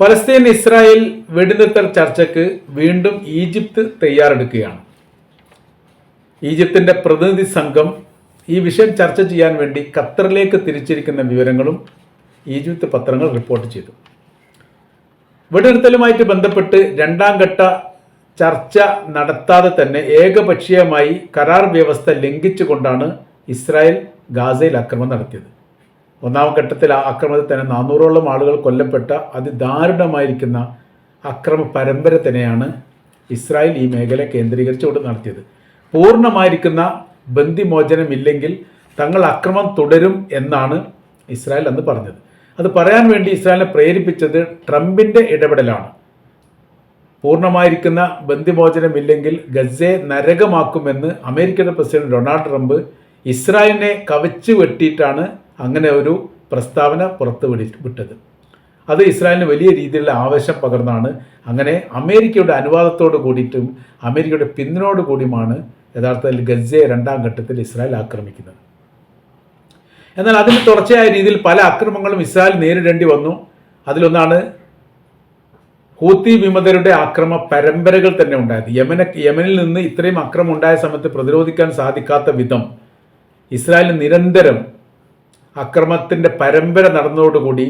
ഫലസ്തീൻ ഇസ്രായേൽ വെടിനിർത്തൽ ചർച്ചയ്ക്ക് വീണ്ടും ഈജിപ്ത് തയ്യാറെടുക്കുകയാണ്. ഈജിപ്തിന്റെ പ്രതിനിധി സംഘം ഈ വിഷയം ചർച്ച ചെയ്യാൻ വേണ്ടി ഖത്തറിലേക്ക് തിരിച്ചിരിക്കുന്ന വിവരങ്ങളും ഈജിപ്ത് പത്രങ്ങൾ റിപ്പോർട്ട് ചെയ്തു. വെടിനിർത്തലുമായിട്ട് ബന്ധപ്പെട്ട് രണ്ടാം ഘട്ട ചർച്ച നടത്താതെ തന്നെ ഏകപക്ഷീയമായി കരാർ വ്യവസ്ഥ ലംഘിച്ചുകൊണ്ടാണ് ഇസ്രായേൽ ഗാസയിൽ ആക്രമണം നടത്തിയത്. ഒന്നാം ഘട്ടത്തിൽ ആ ആക്രമണത്തിൽ തന്നെ നാനൂറോളം ആളുകൾ കൊല്ലപ്പെട്ട അതിദാരുണമായിരിക്കുന്ന അക്രമ പരമ്പര തന്നെയാണ് ഇസ്രായേൽ ഈ മേഖല കേന്ദ്രീകരിച്ചുകൊണ്ട് നടത്തിയത്. പൂർണമായിരിക്കുന്ന ബന്ദിമോചനമില്ലെങ്കിൽ തങ്ങൾ അക്രമം തുടരും എന്നാണ് ഇസ്രായേൽ അന്ന് പറഞ്ഞത്. അത് പറയാൻ വേണ്ടി ഇസ്രായേലിനെ പ്രേരിപ്പിച്ചത് ട്രംപിന്റെ ഇടപെടലാണ്. പൂർണമായിരിക്കുന്ന ബന്ദിമോചനമില്ലെങ്കിൽ ഗസയെ നരകമാക്കുമെന്ന് അമേരിക്കയുടെ പ്രസിഡന്റ് ഡൊണാൾഡ് ട്രംപ് ഇസ്രായേലിനെ കവച്ചു വെട്ടിയിട്ടാണ് അങ്ങനെ ഒരു പ്രസ്താവന പുറത്തു വിടി വിട്ടത്. അത് ഇസ്രായേലിന് വലിയ രീതിയിലുള്ള ആവേശം പകർന്നാണ് അങ്ങനെ അമേരിക്കയുടെ അനുവാദത്തോട് കൂടിയിട്ടും അമേരിക്കയുടെ പിന്തുണയോട് കൂടിയുമാണ് യഥാർത്ഥത്തിൽ ഗസയെ രണ്ടാം ഘട്ടത്തിൽ ഇസ്രായേൽ ആക്രമിക്കുന്നത്. എന്നാൽ അതിന് തുടർച്ചയായ രീതിയിൽ പല അക്രമങ്ങളും ഇസ്രായേൽ നേരിടേണ്ടി വന്നു. അതിലൊന്നാണ് ഹൂത്തി വിമതരുടെ ആക്രമ പരമ്പരകൾ തന്നെ ഉണ്ടായത്. യമന യമനിൽ നിന്ന് ഇത്രയും അക്രമം ഉണ്ടായ സമയത്ത് പ്രതിരോധിക്കാൻ സാധിക്കാത്ത വിധം ഇസ്രായേലിന് നിരന്തരം അക്രമത്തിന്റെ പരമ്പര നടന്നതോടുകൂടി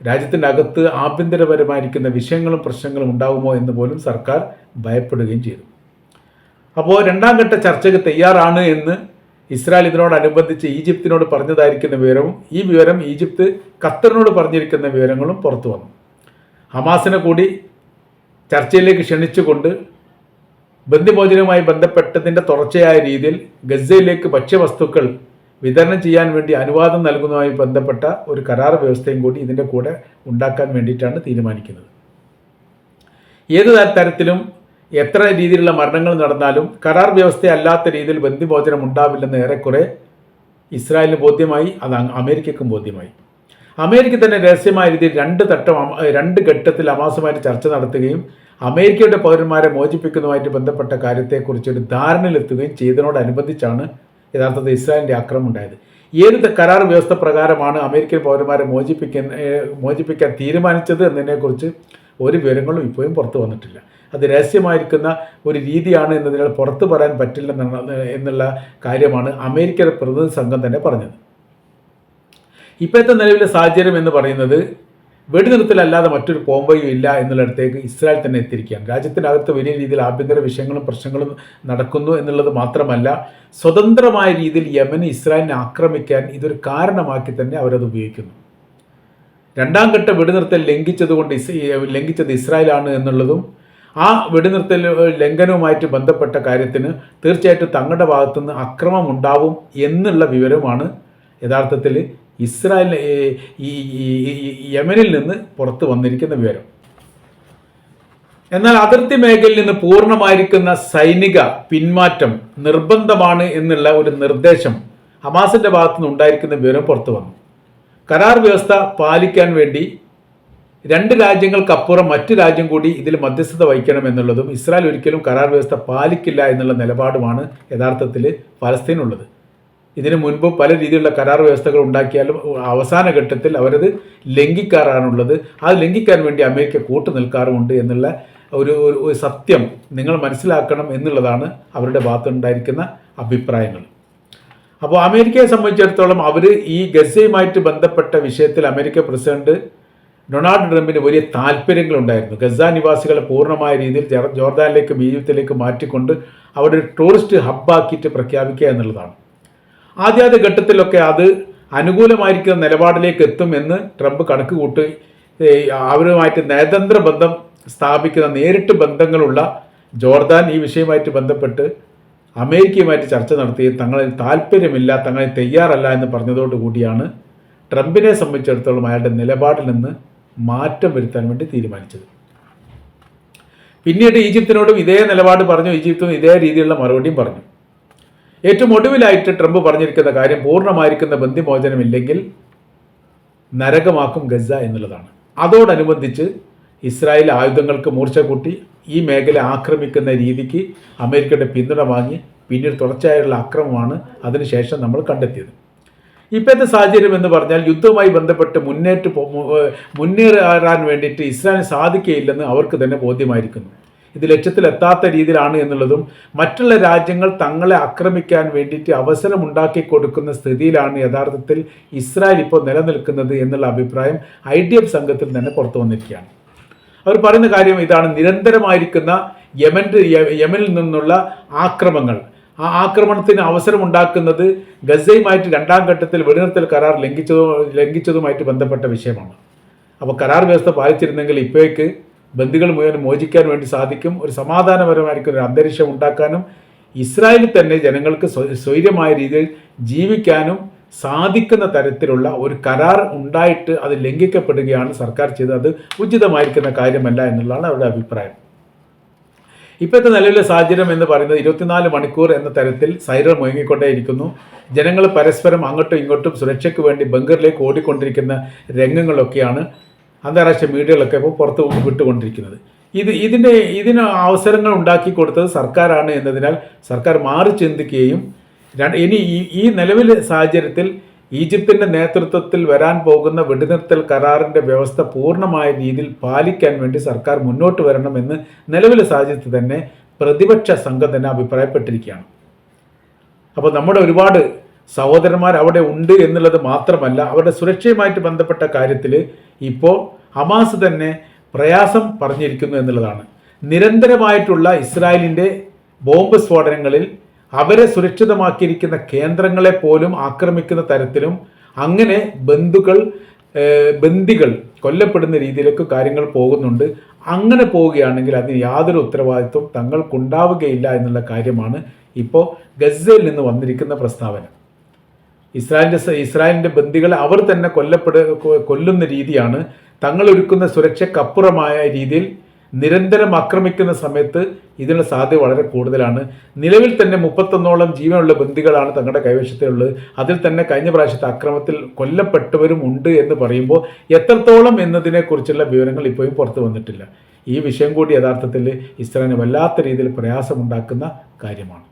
രാജ്യത്തിന്റെ അകത്ത് ആഭ്യന്തരപരമായിരിക്കുന്ന വിഷയങ്ങളും പ്രശ്നങ്ങളും ഉണ്ടാകുമോ എന്ന് പോലും സർക്കാർ ഭയപ്പെടുകയും ചെയ്തു. അപ്പോൾ രണ്ടാം ഘട്ട ചർച്ചയ്ക്ക് തയ്യാറാണ് എന്ന് ഇസ്രായേൽ ഇതിനോടനുബന്ധിച്ച് ഈജിപ്തിനോട് പറഞ്ഞതായിരിക്കുന്ന വിവരവും ഈ വിവരം ഈജിപ്ത് ഖത്തറിനോട് പറഞ്ഞിരിക്കുന്ന വിവരങ്ങളും പുറത്തു വന്നു. ഹമാസിനെ കൂടി ചർച്ചയിലേക്ക് ക്ഷണിച്ചുകൊണ്ട് ബന്ധുഭോജനവുമായി ബന്ധപ്പെട്ടതിന്റെ തുടർച്ചയായ രീതിയിൽ ഗസയിലേക്ക് ഭക്ഷ്യവസ്തുക്കൾ വിതരണം ചെയ്യാൻ വേണ്ടി അനുവാദം നൽകുന്നതുമായി ബന്ധപ്പെട്ട ഒരു കരാർ വ്യവസ്ഥയും കൂടി ഇതിന്റെ കൂടെ ഉണ്ടാക്കാൻ വേണ്ടിയിട്ടാണ് തീരുമാനിക്കുന്നത്. ഏത് തരത്തിലും എത്ര രീതിയിലുള്ള മരണങ്ങൾ നടന്നാലും കരാർ വ്യവസ്ഥ അല്ലാത്ത രീതിയിൽ ബന്ധുമോചനം ഉണ്ടാവില്ലെന്ന് ഏറെക്കുറെ ഇസ്രായേലിന് ബോധ്യമായി അത് അമേരിക്കക്കും ബോധ്യമായി. അമേരിക്ക തന്നെ രഹസ്യമായ രീതിയിൽ രണ്ട് തട്ടം രണ്ട് ഘട്ടത്തിൽ അമാസമായിട്ട് ചർച്ച നടത്തുകയും അമേരിക്കയുടെ പൗരന്മാരെ മോചിപ്പിക്കുന്നതുമായിട്ട് ബന്ധപ്പെട്ട കാര്യത്തെക്കുറിച്ച് ഒരു ധാരണയിലെത്തുകയും ചെയ്തതിനോടനുബന്ധിച്ചാണ് യഥാർത്ഥത്തിൽ ഇസ്രായേലിന്റെ ആക്രമണം ഉണ്ടായത് ഏത് കരാർ വ്യവസ്ഥ പ്രകാരമാണ് അമേരിക്കൻ പൗരന്മാരെ മോചിപ്പിക്കാൻ മോചിപ്പിക്കാൻ തീരുമാനിച്ചത് എന്നതിനെക്കുറിച്ച് ഒരു വിവരങ്ങളും ഇപ്പോഴും പുറത്തു വന്നിട്ടില്ല. അത് രഹസ്യമായിരിക്കുന്ന ഒരു രീതിയാണ് എന്നതിനാൽ പുറത്തു പറയാൻ പറ്റില്ല എന്നുള്ള കാര്യമാണ് അമേരിക്കയുടെ പ്രതിനിധി സംഘം തന്നെ പറഞ്ഞത്. ഇപ്പോഴത്തെ നിലവിലെ സാഹചര്യം എന്ന് പറയുന്നത് വെടിനിർത്തലല്ലാതെ മറ്റൊരു പോംവഴിയും ഇല്ല എന്നുള്ളിടത്തേക്ക് ഇസ്രായേൽ തന്നെ എത്തിയിരിക്കുകയാണ്. രാജ്യത്തിനകത്ത് വലിയ രീതിയിൽ ആഭ്യന്തര വിഷയങ്ങളും പ്രശ്നങ്ങളും നടക്കുന്നു എന്നുള്ളത് മാത്രമല്ല സ്വതന്ത്രമായ രീതിയിൽ യമന് ഇസ്രായേലിനെ ആക്രമിക്കാൻ ഇതൊരു കാരണമാക്കി തന്നെ അവരത് ഉപയോഗിക്കുന്നു. രണ്ടാം ഘട്ട വെടിനിർത്തൽ ലംഘിച്ചതുകൊണ്ട് ഇസ് ലംഘിച്ചത് ഇസ്രായേലാണ് എന്നുള്ളതും ആ വെടിനിർത്തൽ ലംഘനവുമായിട്ട് ബന്ധപ്പെട്ട കാര്യത്തിന് തീർച്ചയായിട്ടും തങ്ങളുടെ ഭാഗത്തുനിന്ന് അക്രമം ഉണ്ടാവും എന്നുള്ള വിവരമാണ് യഥാർത്ഥത്തിൽ ഇസ്രായേൽ ഈ യമനിൽ നിന്ന് പുറത്ത് വന്നിരിക്കുന്ന വിവരം. എന്നാൽ അതിർത്തി മേഖലയിൽ നിന്ന് പൂർണമായിരിക്കുന്ന സൈനിക പിന്മാറ്റം നിർബന്ധമാണ് എന്നുള്ള ഒരു നിർദ്ദേശം ഹമാസിന്റെ ഭാഗത്തുനിന്ന് ഉണ്ടായിരിക്കുന്ന വിവരം പുറത്തു വന്നു. കരാർ വ്യവസ്ഥ പാലിക്കാൻ വേണ്ടി രണ്ട് രാജ്യങ്ങൾക്കപ്പുറം മറ്റു രാജ്യം കൂടി ഇതിൽ മധ്യസ്ഥത വഹിക്കണം എന്നുള്ളതും ഇസ്രായേൽ ഒരിക്കലും കരാർ വ്യവസ്ഥ പാലിക്കില്ല എന്നുള്ള നിലപാടുമാണ് യഥാർത്ഥത്തിൽ ഫലസ്തീനുള്ളത്. ഇതിനു മുൻപ് പല രീതിയിലുള്ള കരാർ വ്യവസ്ഥകൾ ഉണ്ടാക്കിയാലും അവസാന ഘട്ടത്തിൽ അവരത് ലംഘിക്കാറാണുള്ളത്. അത് ലംഘിക്കാൻ വേണ്ടി അമേരിക്ക കൂട്ടു നിൽക്കാറുമുണ്ട് എന്നുള്ള ഒരു ഒരു സത്യം നിങ്ങൾ മനസ്സിലാക്കണം എന്നുള്ളതാണ് അവരുടെ ഭാഗത്തുണ്ടായിരിക്കുന്ന അഭിപ്രായങ്ങൾ. അപ്പോൾ അമേരിക്കയെ സംബന്ധിച്ചിടത്തോളം അവർ ഈ ഗസയുമായിട്ട് ബന്ധപ്പെട്ട വിഷയത്തിൽ അമേരിക്ക പ്രസിഡന്റ് ഡൊണാൾഡ് ട്രംപിന് വലിയ താല്പര്യങ്ങളുണ്ടായിരുന്നു. ഗസ നിവാസികളെ പൂർണമായ രീതിയിൽ ജോർദാനിലേക്കും ഈജിപ്തിലേക്കും മാറ്റിക്കൊണ്ട് അവിടെ ഒരു ടൂറിസ്റ്റ് ഹബ്ബാക്കിയിട്ട് പ്രഖ്യാപിക്കുക എന്നുള്ളതാണ്. ആദ്യാദ്യ ഘട്ടത്തിലൊക്കെ അത് അനുകൂലമായിരിക്കുന്ന നിലപാടിലേക്ക് എത്തും എന്ന് ട്രംപ് കണക്ക് കൂട്ടി. അവരുമായിട്ട് നയതന്ത്ര ബന്ധം സ്ഥാപിക്കുന്ന നേരിട്ട് ബന്ധങ്ങളുള്ള ജോർദാൻ ഈ വിഷയമായിട്ട് ബന്ധപ്പെട്ട് അമേരിക്കയുമായിട്ട് ചർച്ച നടത്തി. തങ്ങളിൽ താല്പര്യമില്ല തങ്ങളിൽ തയ്യാറല്ല എന്ന് പറഞ്ഞതോടുകൂടിയാണ് ട്രംപിനെ സംബന്ധിച്ചിടത്തോളം അയാളുടെ നിലപാടിൽ നിന്ന് മാറ്റം വരുത്താൻ വേണ്ടി തീരുമാനിച്ചത്. പിന്നീട് ഈജിപ്തിനോടും ഇതേ നിലപാട് പറഞ്ഞു ഈജിപ്തും ഇതേ രീതിയിലുള്ള മറുപടിയും പറഞ്ഞു. ഏറ്റവും ഒടുവിലായിട്ട് ട്രംപ് പറഞ്ഞിരിക്കുന്ന കാര്യം പൂർണമായിരിക്കുന്ന ബന്ധിമോചനമില്ലെങ്കിൽ നരകമാക്കും ഗസ എന്നുള്ളതാണ്. അതോടനുബന്ധിച്ച് ഇസ്രായേൽ ആയുധങ്ങൾക്ക് മൂർച്ച കൂട്ടി ഈ മേഖല ആക്രമിക്കുന്ന രീതിക്ക് അമേരിക്കയുടെ പിന്തുണ വാങ്ങി പിന്നീട് തുടർച്ചയായുള്ള അക്രമമാണ് അതിനുശേഷം നമ്മൾ കണ്ടെത്തിയത്. ഇപ്പോഴത്തെ സാഹചര്യം എന്ന് പറഞ്ഞാൽ യുദ്ധവുമായി ബന്ധപ്പെട്ട് മുന്നേറ്റ് മുന്നേറാൻ വേണ്ടിയിട്ട് ഇസ്രായേലിന് സാധിക്കുകയില്ലെന്ന് അവർക്ക് തന്നെ ബോധ്യമായിരിക്കുന്നു. ഇത് ലക്ഷ്യത്തിലെത്താത്ത രീതിയിലാണ് എന്നുള്ളതും മറ്റുള്ള രാജ്യങ്ങൾ തങ്ങളെ ആക്രമിക്കാൻ വേണ്ടിയിട്ട് അവസരമുണ്ടാക്കി കൊടുക്കുന്ന സ്ഥിതിയിലാണ് യഥാർത്ഥത്തിൽ ഇസ്രായേൽ ഇപ്പോൾ നിലനിൽക്കുന്നത് എന്നുള്ള അഭിപ്രായം ഐ ഡി എഫ് സംഘത്തിൽ തന്നെ പുറത്തു വന്നിരിക്കുകയാണ്. അവർ പറയുന്ന കാര്യം ഇതാണ് നിരന്തരമായിരിക്കുന്ന യമന്റെ യമനിൽ നിന്നുള്ള ആക്രമങ്ങൾ. ആ ആക്രമണത്തിന് അവസരമുണ്ടാക്കുന്നത് ഗസയുമായിട്ട് രണ്ടാം ഘട്ടത്തിൽ വെടിനിർത്തൽ കരാർ ലംഘിച്ചതും ലംഘിച്ചതുമായിട്ട് ബന്ധപ്പെട്ട വിഷയമാണ്. അപ്പോൾ കരാർ വ്യവസ്ഥ പാലിച്ചിരുന്നെങ്കിൽ ഇപ്പോഴേക്ക് ബന്ദികൾ മുഴുവൻ മോചിക്കാൻ വേണ്ടി സാധിക്കും. ഒരു സമാധാനപരമായിരിക്കും ഒരു അന്തരീക്ഷം ഉണ്ടാക്കാനും ഇസ്രായേലിൽ തന്നെ ജനങ്ങൾക്ക് സ്വൈര്യമായ രീതിയിൽ ജീവിക്കാനും സാധിക്കുന്ന തരത്തിലുള്ള ഒരു കരാർ ഉണ്ടായിട്ട് അത് ലംഘിക്കപ്പെടുകയാണ് സർക്കാർ ചെയ്തത്. അത് ഉചിതമായിരിക്കുന്ന കാര്യമല്ല എന്നുള്ളതാണ് അവരുടെ അഭിപ്രായം. ഇപ്പോഴത്തെ നിലവിലെ സാഹചര്യം എന്ന് പറയുന്നത് ഇരുപത്തിനാല് മണിക്കൂർ എന്ന തരത്തിൽ സൈറൺ മുഴങ്ങിക്കൊണ്ടേയിരിക്കുന്നു. ജനങ്ങൾ പരസ്പരം അങ്ങോട്ടും ഇങ്ങോട്ടും സുരക്ഷയ്ക്ക് വേണ്ടി ബംഗറിലേക്ക് ഓടിക്കൊണ്ടിരിക്കുന്ന രംഗങ്ങളൊക്കെയാണ് അന്താരാഷ്ട്ര മീഡിയകളൊക്കെ ഇപ്പോൾ പുറത്ത് വിട്ടുകൊണ്ടിരിക്കുന്നത്. ഇത് ഇതിന്റെ ഇതിന് അവസരങ്ങൾ ഉണ്ടാക്കി കൊടുത്തത് സർക്കാരാണ് എന്നതിനാൽ സർക്കാർ മാറി ചിന്തിക്കുകയും ഇനി ഈ ഈ നിലവിലെ സാഹചര്യത്തിൽ ഈജിപ്തിന്റെ നേതൃത്വത്തിൽ വരാൻ പോകുന്ന വെടിനിർത്തൽ കരാറിന്റെ വ്യവസ്ഥ പൂർണമായ രീതിയിൽ പാലിക്കാൻ വേണ്ടി സർക്കാർ മുന്നോട്ട് വരണമെന്ന് നിലവിലെ സാഹചര്യത്തിൽ തന്നെ പ്രതിപക്ഷ സംഘം തന്നെ അഭിപ്രായപ്പെട്ടിരിക്കുകയാണ്. അപ്പോൾ നമ്മുടെ ഒരുപാട് സഹോദരന്മാർ അവിടെ ഉണ്ട് എന്നുള്ളത് മാത്രമല്ല അവരുടെ സുരക്ഷയുമായിട്ട് ബന്ധപ്പെട്ട കാര്യത്തിൽ ഇപ്പോൾ ഹമാസ് തന്നെ പ്രയാസം പറഞ്ഞിരിക്കുന്നു എന്നുള്ളതാണ്. നിരന്തരമായിട്ടുള്ള ഇസ്രായേലിന്റെ ബോംബ് സ്ഫോടനങ്ങളിൽ അവരെ സുരക്ഷിതമാക്കിയിരിക്കുന്ന കേന്ദ്രങ്ങളെ പോലും ആക്രമിക്കുന്ന തരത്തിലും അങ്ങനെ ബന്ധുക്കൾ ബന്ദികൾ കൊല്ലപ്പെടുന്ന രീതിയിലേക്ക് കാര്യങ്ങൾ പോകുന്നുണ്ട്. അങ്ങനെ പോവുകയാണെങ്കിൽ അതിന് യാതൊരു ഉത്തരവാദിത്വം തങ്ങൾക്കുണ്ടാവുകയില്ല എന്നുള്ള കാര്യമാണ് ഇപ്പോൾ ഗസയിൽ നിന്ന് വന്നിരിക്കുന്ന പ്രസ്താവന. ഇസ്രായേലിന്റെ ഇസ്രായേലിന്റെ ബന്ദികളെ അവർ തന്നെ കൊല്ലപ്പെട കൊല്ലുന്ന രീതിയാണ് തങ്ങൾ ഒരുക്കുന്ന സുരക്ഷയ്ക്കപ്പുറമായ രീതിയിൽ നിരന്തരം ആക്രമിക്കുന്ന സമയത്ത് ഇതിനുള്ള സാധ്യത വളരെ കൂടുതലാണ്. നിലവിൽ തന്നെ മുപ്പത്തൊന്നോളം ജീവനുള്ള ബന്ദികളാണ് തങ്ങളുടെ കൈവശത്തിലുള്ളത്. അതിൽ തന്നെ കഴിഞ്ഞ പ്രാവശ്യത്തെ അക്രമത്തിൽ കൊല്ലപ്പെട്ടവരും ഉണ്ട് എന്ന് പറയുമ്പോൾ എത്രത്തോളം എന്നതിനെക്കുറിച്ചുള്ള വിവരങ്ങൾ ഇപ്പോഴും പുറത്തു വന്നിട്ടില്ല. ഈ വിഷയം കൂടി യഥാർത്ഥത്തിൽ ഇസ്രായേലിന് വല്ലാത്ത രീതിയിൽ പ്രയാസമുണ്ടാക്കുന്ന കാര്യമാണ്.